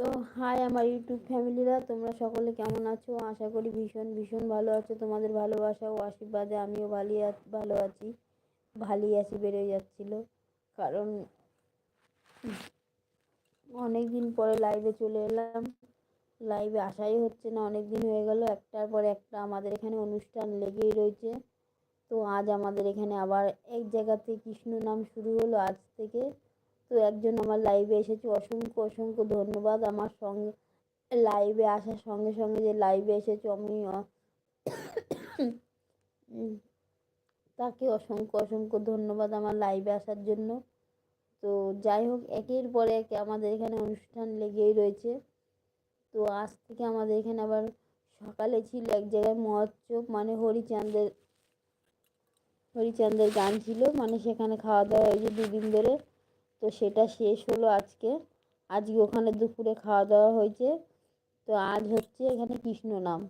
তো হাই আমার ইউটিউব ফ্যামিলিরা তোমরা সকলে কেমন আছো? আশা করি ভীষণ ভীষণ ভালো আছো। তোমাদের ভালোবাসা ও আশীর্বাদে আমিও ভালো ভালো আছি। ভালোই আছি বেড়ে যাচ্ছিল। কারণ অনেক দিন পরে লাইভে চলে এলাম। লাইভে আসাই হচ্ছে না অনেক দিন হয়ে গেল। একটার পর একটা আমাদের এখানে অনুষ্ঠান লেগেই রয়েছে। তো আজ আমাদের এখানে আবার এক জায়গাতে কৃষ্ণ নাম শুরু হলো আজ থেকে। তো একজন আমার লাইভে এসেছে। অসংখ্য অসংখ্য ধন্যবাদ আমার সঙ্গে লাইভে আসার সঙ্গে সঙ্গে যে লাইভে এসেছ আমি তাকে অসংখ্য অসংখ্য ধন্যবাদ আমার লাইভে আসার জন্য। তো যাই হোক, একের পরে একে আমাদের এখানে অনুষ্ঠান লেগেই রয়েছে। তো আজ থেকে আমাদের এখানে আবার সকালে ছিল এক জায়গায় মহোৎসব মানে হরিচাঁদের হরিচাঁদের গান ছিল। মানে সেখানে খাওয়া দাওয়া হয়েছে দুদিন ধরে। তো সেটা শেষ হলো আজকে। আজকে ওখানে দুপুরে খাওয়া দাওয়া হয়েছে। তো আজ হচ্ছে এখানে কৃষ্ণ নাম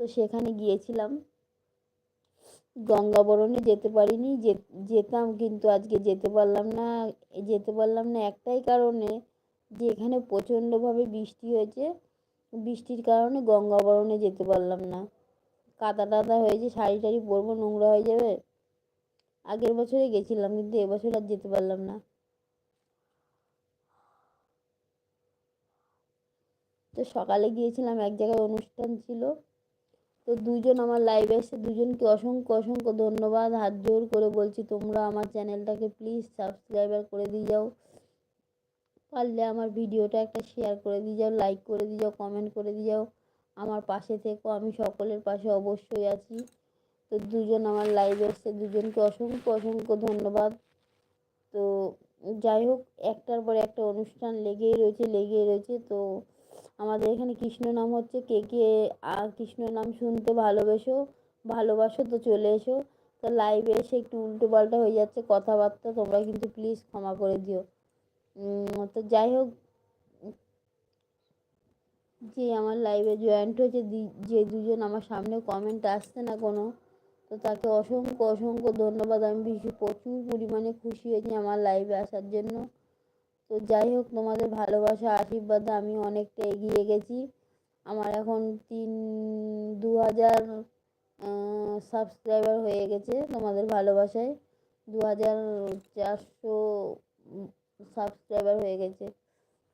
তো সেখানে গিয়েছিলাম। গঙ্গাবরণে যেতে পারিনি। যেতাম কিন্তু আজকে যেতে পারলাম না। যেতে পারলাম না একটাই কারণে যে এখানে প্রচণ্ডভাবে বৃষ্টি হয়েছে। বৃষ্টির কারণে গঙ্গাবরণে যেতে পারলাম না। কাদা টাদা হয়েছে শাড়ি টাড়ি পরবো, নোংরা হয়ে যাবে। আগের বছরে গেছিলাম, কিন্তু এবছর আর যেতে পারলাম না। তো সকালে গিয়েছিলাম, এক জায়গায় অনুষ্ঠান ছিল। তো দুজন আমার লাইভে এসে দুজনকে অসংখ্য অসংখ্য ধন্যবাদ। হাত জোর করে বলছি, তোমরা আমার চ্যানেলটাকে প্লিজ সাবস্ক্রাইবার করে দিয়ে যাও। পারলে আমার ভিডিওটা একটা শেয়ার করে দিয়ে যাও লাইক করে দিয়ে যাও কমেন্ট করে দিয়ে যাও। আমার পাশে থেকো, আমি সকলের পাশে অবশ্যই আছি। তো দুজন আমার লাইভে এসছে দুজনকে অসংখ্য অসংখ্য ধন্যবাদ। তো যাই হোক, একটার পর একটা অনুষ্ঠান লেগেই রয়েছে লেগেই রয়েছে। তো আমাদের এখানে কৃষ্ণ নাম হচ্ছে। কে কে কৃষ্ণ নাম শুনতে ভালোবেসো, ভালোবাসো তো চলে এসো। তো লাইভে এসে একটু উল্টো পাল্টা হয়ে যাচ্ছে কথাবার্তা, তোমরা কিন্তু প্লিজ ক্ষমা করে দিও। তো যাই হোক, যে আমার লাইভে জয়েন্ট হয়েছে যে দুজন আমার সামনে কমেন্ট আসছে না কোনো তো তাকে অসংখ্য অসংখ্য ধন্যবাদ। আমি ভীষণ, প্রচুর পরিমাণে খুশি হয়েছি আমার লাইভে আসার জন্য। তো যাই হোক, তোমাদের ভালোবাসা, আশীর্বাদে আমি অনেকটা এগিয়ে গেছি। আমার এখন তিন, দু হাজার সাবস্ক্রাইবার হয়ে গেছে তোমাদের ভালোবাসায়। দু হাজার চারশো সাবস্ক্রাইবার হয়ে গেছে।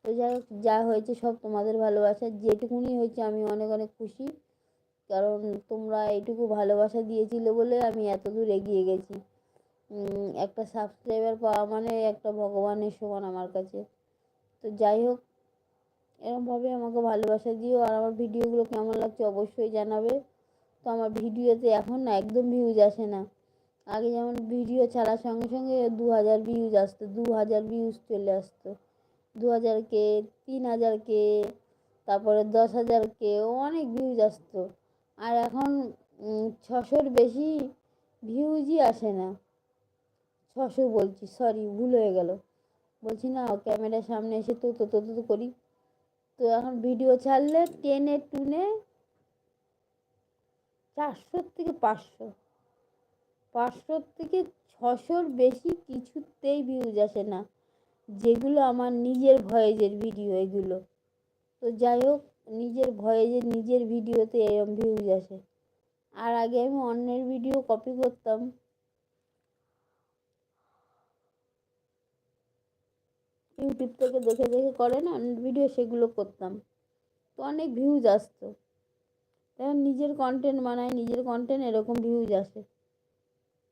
তো যাই হোক, যা হয়েছে সব তোমাদের ভালোবাসা যেটুকুনি হয়েছে আমি অনেক অনেক খুশি। কারণ তোমরা এইটুকু ভালোবাসা দিয়েছিলে বলে আমি এত দূর এগিয়ে গেছি। একটা সাবস্ক্রাইবার পাওয়া মানে একটা ভগবানের সমান আমার কাছে। তো যাই হোক এরকমভাবে আমাকে ভালোবাসা দিও। আর আমার ভিডিওগুলো কেমন লাগছে অবশ্যই জানাবে। তো আমার ভিডিওতে এখন না একদম ভিউজ আসে না। আগে যেমন ভিডিও ছাড়ার সঙ্গে সঙ্গে দু হাজার ভিউজ আসতো দু হাজার ভিউজ চলে আসতো। দু হাজার কে, তিন হাজার কে, তারপরে দশ হাজার কে, অনেক ভিউজ আসতো। আর এখন ছশোর বেশি ভিউজই আসে না। ছশো বলছি সরি ভুল হয়ে গেল। বলছি না, ক্যামেরার সামনে এসে তো তো তো করি। তো এখন ভিডিও ছাড়লে টেনে টুনে চারশোর থেকে পাঁচশো। পাঁচশোর থেকে ছশোর বেশি কিছুতেই ভিউজ আসে না। যেগুলো আমার নিজের ভয়েজের ভিডিও এগুলো। তো যাই হোক নিজের ভয়েজের নিজের ভিডিওতে এরম ভিউজ আসে। আর আগে আমি অন্যের ভিডিও কপি করতাম। ইউটিউব থেকে দেখে দেখে করে না ভিডিও সেগুলো করতাম। তো অনেক ভিউজ আসতো। এখন নিজের কন্টেন্ট বানায় নিজের কন্টেন্ট এরকম ভিউজ আসে।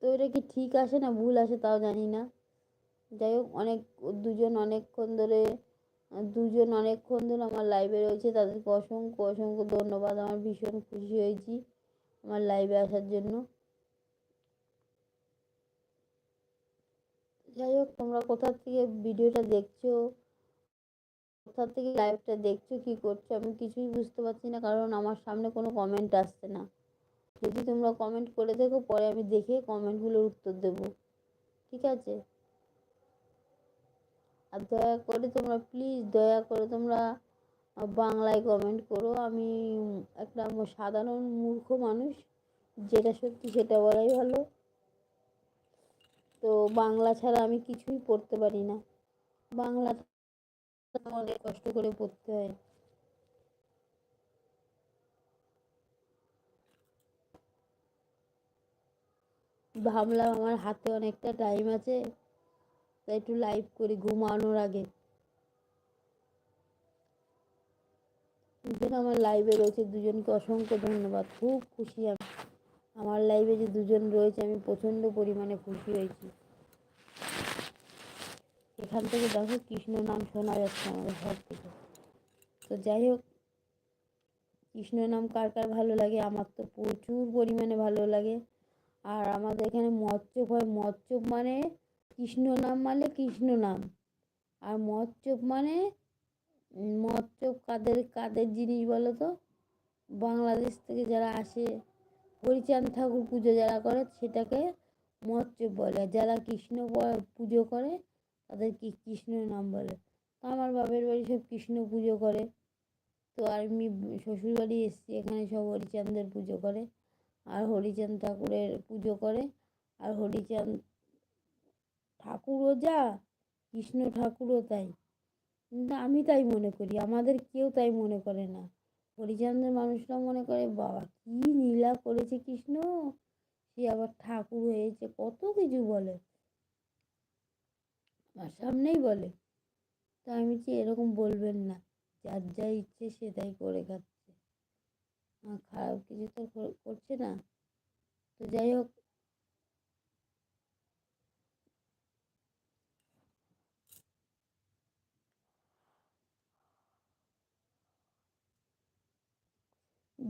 তো এটা কি ঠিক আসে না ভুল আসে তাও জানি না। যাই হোক, অনেক দুজন অনেকক্ষণ ধরে দুজন অনেকক্ষণ ধরে আমার লাইভে রয়েছে, তাদেরকে অসংখ্য অসংখ্য ধন্যবাদ। আমার ভীষণ খুশি হয়েছি আমার লাইভে আসার জন্য। যাই হোক, তোমরা কোথা থেকে ভিডিওটা দেখছ, কোথা থেকে লাইভটা দেখছ, কী করছ, আমি কিছুই বুঝতে পারছি না, কারণ আমার সামনে কোনো কমেন্ট আসছে না। যদি তোমরা কমেন্ট করে দেখো, পরে আমি দেখে কমেন্টগুলোর উত্তর দেবো। ঠিক আছে? আর দয়া করে তোমরা প্লিজ দয়া করে তোমরা বাংলায় কমেন্ট করো। আমি একটা সাধারণ মূর্খ মানুষ, যেটা সত্যি সেটা বলাই ভালো। তো বাংলা ছাড়া আমি কিছুই পড়তে পারি না। বাংলা আমাদের কষ্ট করে পড়তে হয়। ভাবলাম আমার হাতে অনেকটা টাইম আছে। একটু লাইভ করি, ঘুমানোর আগে। আমার লাইভে রয়েছে, দুজনকে অসংখ্য ধন্যবাদ। খুব খুশি আমি। আমার লাইভে যে দুজন রয়েছে, আমি প্রচণ্ড পরিমাণে খুশি হয়েছি। এখান থেকে দেখো কৃষ্ণ নাম শোনা যাচ্ছে আমাদের ঘর থেকে। তো যাই হোক, কৃষ্ণ নাম কার কার ভালো লাগে? আমার তো প্রচুর পরিমাণে ভালো লাগে। আর আমাদের এখানে মৎস্যপ হয়। মৎস্যপ মানে কৃষ্ণ নাম মানে কৃষ্ণ নাম। আর মৎস্যপ মানে মৎস্যপ কাদের কাদের জিনিস বলো তো? বাংলাদেশ থেকে যারা আসে, হরিচাঁদ ঠাকুর পুজো যারা করে, সেটাকে মৎস্যপ বলে। যারা কৃষ্ণ পুজো করে তাদের কি কৃষ্ণ নাম বলে। তো আমার বাপের বাড়ি সব কৃষ্ণ পুজো করে। তো আর আমি শ্বশুরবাড়ি এসেছি, এখানে সব হরিচাঁদের পুজো করে। আর হরিচাঁদ ঠাকুরের পুজো করে। আর হরিচাঁদ ঠাকুরও যা, কৃষ্ণ ঠাকুরও তাই। কিন্তু আমি তাই মনে করি, আমাদের কেউ তাই মনে করে না। হরিচাঁদের মানুষরা মনে করে, বাবা, কী নীলা করেছে কৃষ্ণ। সে আবার ঠাকুর হয়েছে, কত কিছু বলে। আমার সামনেই বলে। তা আমি যে এরকম বলবেন না, যার যা ইচ্ছে সে তাই করে খাচ্ছে। খারাপ কিছু তো করছে না। তো যাই হোক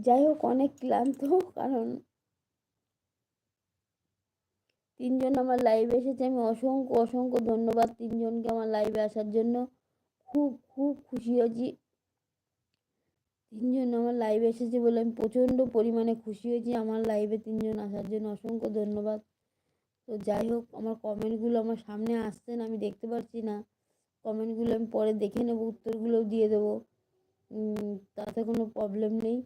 যাই হোক, অনেক ক্লান্ত, কারণ তিনজন আমার লাইভে এসেছে। আমি অসংখ্য অসংখ্য ধন্যবাদ তিনজনকে আমার লাইভে আসার জন্য। খুব খুব খুশি হয়েছি। তিনজন আমার লাইভে এসেছে বলে আমি প্রচণ্ড পরিমাণে খুশি হয়েছি। আমার লাইভে তিনজন আসার জন্য অসংখ্য ধন্যবাদ। তো যাই হোক, আমার কমেন্টগুলো আমার সামনে আসছে না, আমি দেখতে পাচ্ছি না। কমেন্টগুলো আমি পরে দেখে নেব, উত্তরগুলোও দিয়ে দেবো। তাতে কোনো প্রবলেম নেই।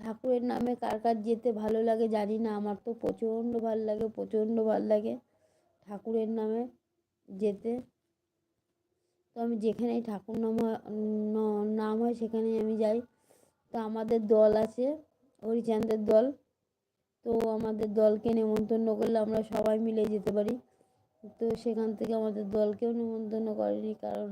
ঠাকুরের নামে কার কার যেতে ভালো লাগে জানি না, আমার তো প্রচণ্ড ভালো লাগে, প্রচণ্ড ভালো লাগে ঠাকুরের নামে যেতে। তো আমি যেখানেই ঠাকুর নাম হয় নাম হয় সেখানেই আমি যাই। তো আমাদের দল আছে, হরিচাঁদের দল। তো আমাদের দলকে নেমন্তন্ন করলে আমরা সবাই মিলে যেতে পারি। তো সেখান থেকে আমাদের দলকেও নেমন্তন্ন করেনি কারণ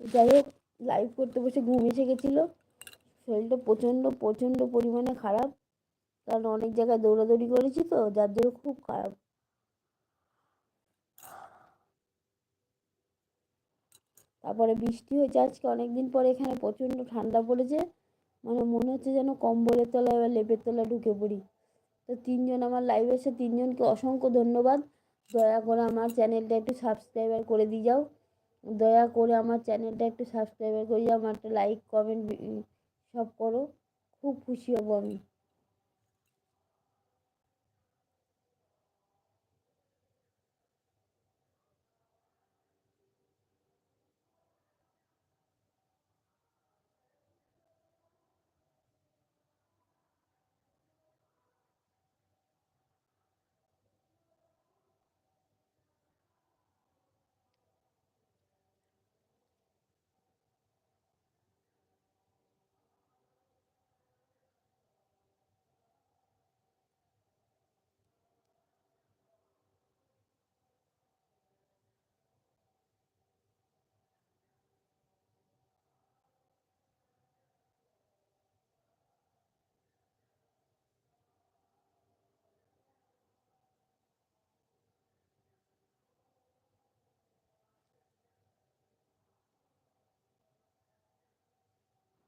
যাই হোক লাইভ করতে বসে ঘুম এসে গেছিল। শরীরটা প্রচণ্ড প্রচণ্ড পরিমাণে খারাপ। কারণ অনেক জায়গায় দৌড়াদৌড়ি করেছি তো, যার জন্য খুব খারাপ। তারপরে বৃষ্টি হয়েছে আজকে অনেক দিন পরে এখানে প্রচণ্ড ঠান্ডা পড়েছে। মানে মনে হচ্ছে যেন কম্বলের তলায় বা লেপের তলায় ঢুকে পড়ি। তো তিনজন আমার লাইভ এসে তিনজনকে অসংখ্য ধন্যবাদ। দয়া করে আমার চ্যানেলটা একটু সাবস্ক্রাইবার করে দিয়ে যাও। দয়া করে আমার চ্যানেলটা একটু সাবস্ক্রাইবার করে যাও আমার একটা লাইক কমেন্ট সব করো। খুব খুশি হব আমি।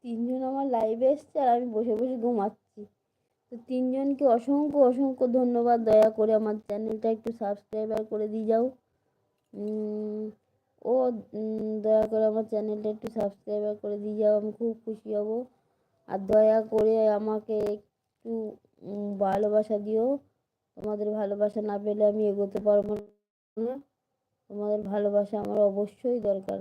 তিনজন আমার লাইভে এসছে আর আমি বসে বসে ঘুমাচ্ছি। তো তিনজনকে অসংখ্য অসংখ্য ধন্যবাদ। দয়া করে আমার চ্যানেলটা একটু সাবস্ক্রাইবার করে দিয়ে যাও। ও দয়া করে আমার চ্যানেলটা একটু সাবস্ক্রাইবার করে দিয়ে যাও। আমি খুব খুশি হব। আর দয়া করে আমাকে একটু ভালোবাসা দিও। তোমাদের ভালোবাসা না পেলে আমি এগোতে পারব না। তোমাদের ভালোবাসা আমার অবশ্যই দরকার।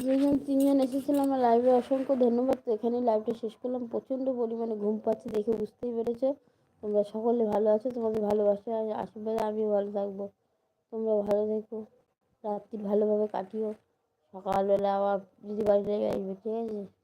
দুজন তিনজন এসেছিলাম আমার লাইভে অসংখ্য ধন্যবাদ। তো এখানে লাইভটা শেষ করলাম। প্রচণ্ড পরিমাণে ঘুম পাচ্ছে দেখে বুঝতেই পেরেছ। তোমরা সকলে ভালো আছো, তোমাদের ভালোবাসা আশীর্বাদে আমি ভালো থাকব। তোমরা ভালো থেকো, রাত্রি ভালোভাবে কাটিও। সকালবেলা আবার যদি বাড়ি আসবে, ঠিক আছে?